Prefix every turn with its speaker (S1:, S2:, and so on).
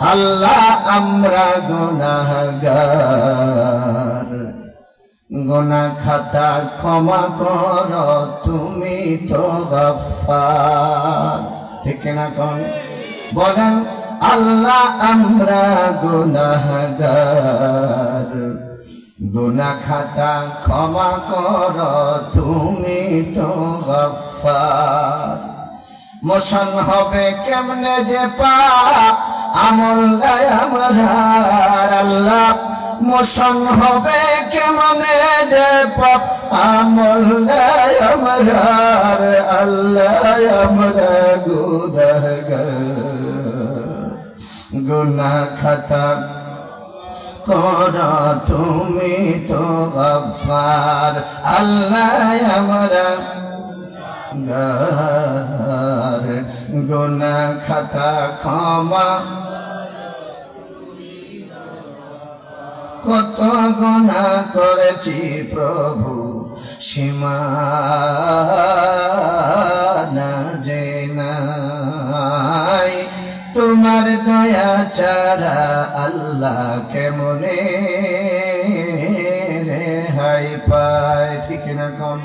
S1: আল্লাহ আমরা গুনাহগার। গোনা খাতা ক্ষমা কর, তুমি তো গফার ঠিক না কোন? বলেন, আল্লাহ আমরা গুনাহগার। গুনা খাতা ক্ষমা কর, তুমি তো গফার মোশন হবে কেমনে যে পা আমল গায় আমার আল্লাহ। মোশন হবে কেমনে যে পাপ? আমল গায় আমার আল্লাহ। আমরা গুনা খাতা কর তুমি তো গফার। আল্লাহ আমরা গার গুনা খাতা ক্ষমা। কত গুণা করেছি প্রভু সীমা নাই। তোমার দয়া চারা আল্লাহ কেমনে রেহাই পায়? ঠিক না কম